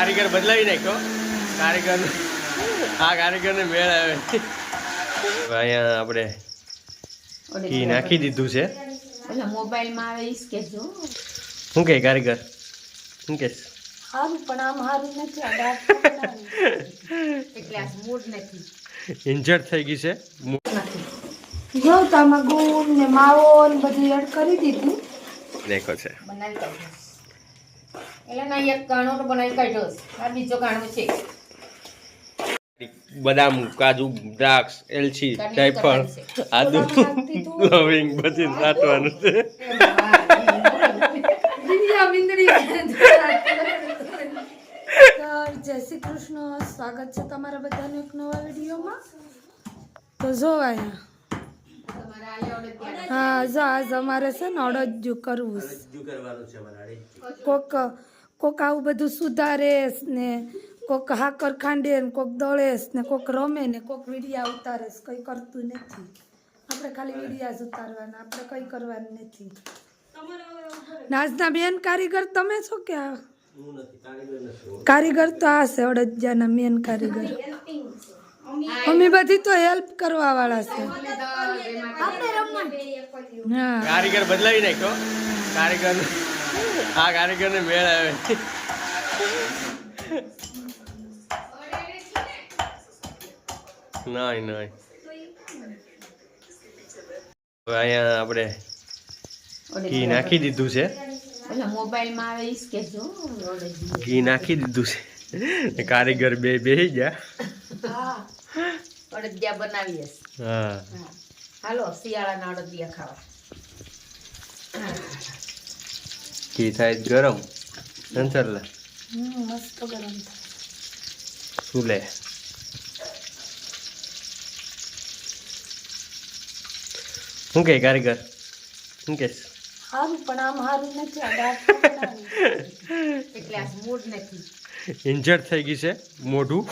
કારીગર બદલાવી નાખ્યો. કારીગર આ કારીગરને મેળ આવે. અહીંયા આપણે ઘી નાખી દીધું છે. મોબાઈલમાં આવે ઈ જ શું કે કારીગર? શું કે સારું પણ આમ સારું નથી એટલે આ મૂડ નથી. ઇન્જર્ડ થઈ ગઈ છે. જો તો આમાં ગોળ ને માવો ને બધું એડ કરી દીધું. દેખો છે. બનાવી એટલે ના એક કાણો બનાવી કાઢ્યો છે. આ બીજો કાણો છે. બદામ કાજુ દ્રાક્ષ એલચી જાયફળ આદુ લવિંગ બધું નાખવાનું છે. જય શ્રી કૃષ્ણ. સ્વાગત છે તમારા બધાને એક નવા વિડીયોમાં. તો જો અહીંયા. હા જો આજ અમારે છે ને અડજ્જુ કરવું છે. કોક કોક આવું બધું સુધારે ને કોક હાકર ખાંડે ને કોક દળેસ ને કોક રમે ને કોક વિડિયા ઉતારે કંઈ કરતું નથી. આપણે ખાલી વિડિયા જ ઉતારવાના. આપણે કંઈ કરવાનું નથી. નાજના બેન કારીગર તમે છો કે કારીગર તો આ છે અડદિયાના મેન કારીગર. અમે બધી તો હેલ્પ કરવા વાળા છે. હા. કારીગર બદલાવી નાખ્યો. કારીગર આ કારીગરને મેળ આવે. નહીં નહીં અહીંયા આપણે ઘી નાખી દીધું છે. એટલે મોબાઈલમાં આવે ઈ જ ઘી નાખી દીધું છે. કારીગર બે બેસી ગયા. અડદિયા બનાવીએ. હા. હાલો શિયાળાના અડદિયા ખાવા. ઘી થાય ગરમ ચંચરલા હમ, મસ્ત ગરમ થાય. શું લે? શું કે કારીગર? શું કે? સારું પણ આમ સારું નથી એટલે આ મૂડ નથી. ઇન્જર્ડ થઈ ગઈ છે મોઢું.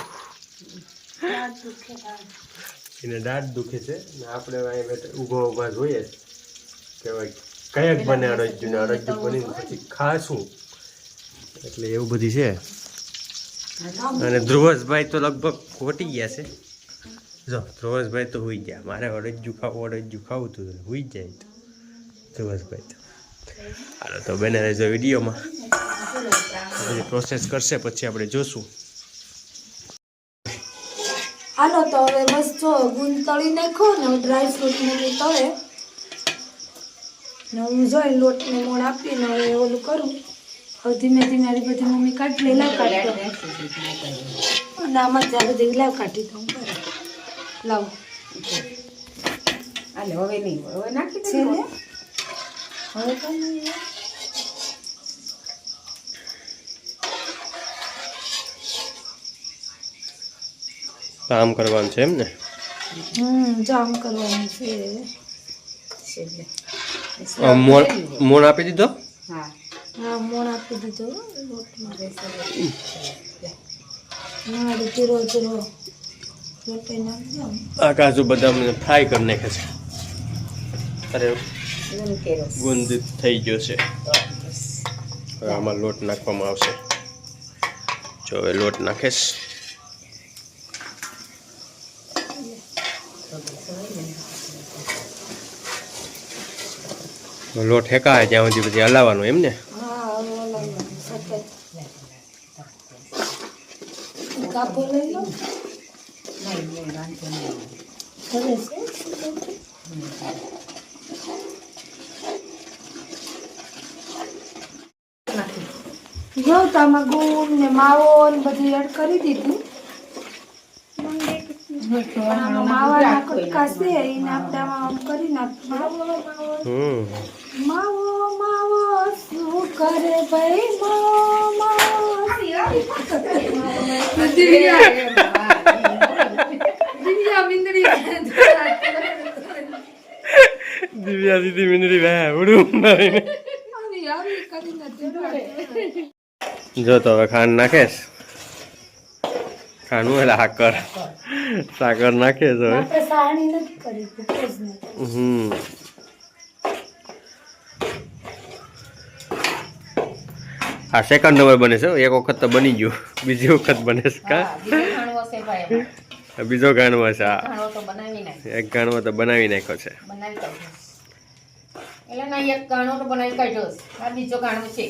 એને દાંત દુખે છે. ને આપણે અહીં ઊભા ઊભા જોઈએ. કે ભાઈ કયાક બને અડજ્જુ ને અડજ્જુ બનીને પછી ખાશું. એટલે એવું બધી છે. અને ધ્રુવસભાઈ તો લગભગ ખોટી ગયા છે. જો ધ્રુવસભાઈ તો હુઈ ગયા. મારે અડજ્જુ ખાવું અડજ્જુ ખાવું હતું હોઈ જાય તો. ધ્રુવસભાઈ તો. હાલો તો બને રહેજો વિડીયોમાં. બધી પ્રોસેસ કરશે પછી આપણે જોશું. હાલો તો હવે બસ જો ગુંદ તળી નાખો ને ડ્રાય ફ્રૂટ ને તળે. ને હું જોઈ લોટને મોણ આપીને હવે ઓલું કરું. હવે ધીમે ધીમે આવી બધી મમ્મી કાઢી લે લાવ કાઢી અને આમાં ત્યાં બધી લાવ કાઢી દઉં. કરે લાવ. હાલે હવે નહીં હવે નાખી છે દે ને હવે કઈ નહીં. કામ કરવાનું છે એમ ને? હમ જામ કરવાનું છે. છે મોણ મોણ આપી દીધો? હા. મોણ આપી દીધો આ કાજુ બદામને ફ્રાય કરી નાખે છે. અરે ગુંદ થઈ ગયો છે. હવે આમાં લોટ નાખવામાં આવશે. જો હવે લોટ નાખેશ લોટ હેકાય ત્યાં સુધી પછી હલાવવાનું એમ ને? હા હવે હલાવવાનું સતત કાપો લઈ લો. નહીં નહીં વાંધો નહીં હવે છે? નથી. જો તો ગુમ ને માવો ને બધી એડ કરી દીધું. માવાના કટકા છે એને આપણે આમાં કરી નાખીએ માવો માવો શું કરે દિવ્યા મીંદડી દીદી મિનરી ભાઈ ઉડું. જો તો ખાંડ નાખેશ એટલે સાકર. સાકર નાખે તો હમ. આ સેકન્ડ નંબર બને છે એક વખત તો બની ગયું. બીજી વખત બને છે કા? બીજો ખાણવો છે આ ગાણવા છે એક ગાણવો તો બનાવી નાખ્યો છે. બનાવી એટલે ના એક ગાણો તો બનાવી કાઢ્યો આ બીજો ગાણો છે.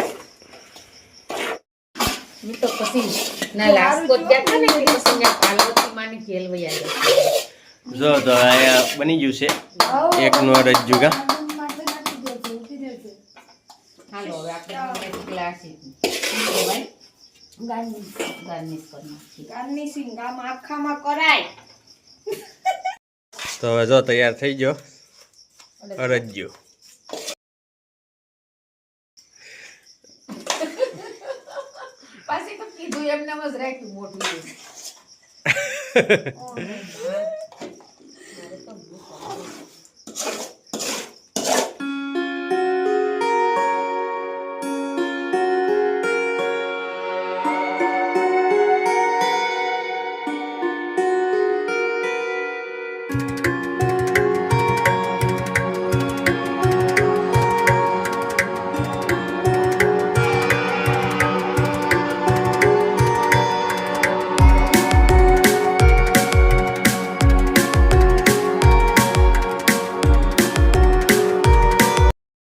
તો પછી ના લાસ્ટ જ ગયા ને એટલે પછી ત્યાં પાર્વતી માની ઘેલ વયા જો તો આ બની ગયું છે એકનો રજ્જુ કા હાલો હવે આપણે ગ્લાસ ગાર્નિશ કરી ગાર્નિશિંગ આમ આખામાં કરાય તો જો તૈયાર થઈ ગયો અરજ્જુ પાછી તો કીધું એમને જ રાખ્યું મોટું એવું.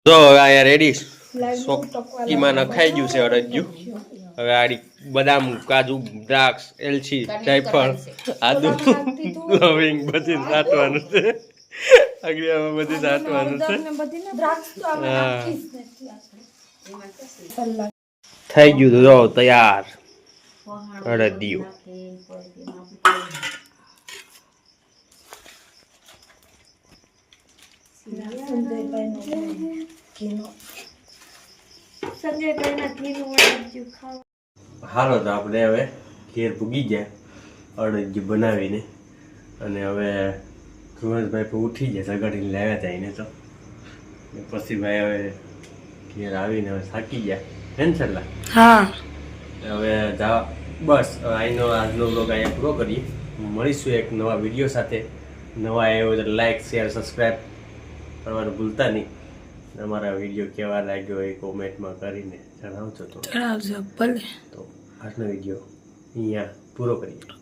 જો હવે અહીંયા રેડી સોકીમાં નખાઈ ગયું છે અરજ્જુ હવે આડી બદામ કાજુ દ્રાક્ષ એલચી જાયફળ આદુ. લવિંગ બધી સાટવાનું છે. આમાં બધી સાટવાનું છે. હા. થઈ ગયું તો જો તૈયાર. અડદિયું. હાલો તો આપણે હવે ઘેર ભૂગી ગયા અડદજી બનાવીને. અને હવે સુરેશભાઈ પણ ઉઠી ગયા સગાડીને લાવ્યા હતા એને તો. પછી ભાઈ હવે ઘેર આવીને હવે થાકી ગયા. ટેન્શનલા હા. હવે જા બસ અહીંનો આજનો બ્લોગ અહીંયા પૂરો કરીએ. મળીશું એક નવા વીડિયો સાથે. નવા આવ્યો તો લાઈક શેર સબસ્ક્રાઈબ કરવાનું ભૂલતા નહીં. અમારા વીડિયો કેવા લાગ્યો એ કોમેન્ટમાં કરીને જણાવજો તો. જણાવજો ભલે. તો આજનો વીડિયો અહીંયા પૂરો કરીએ.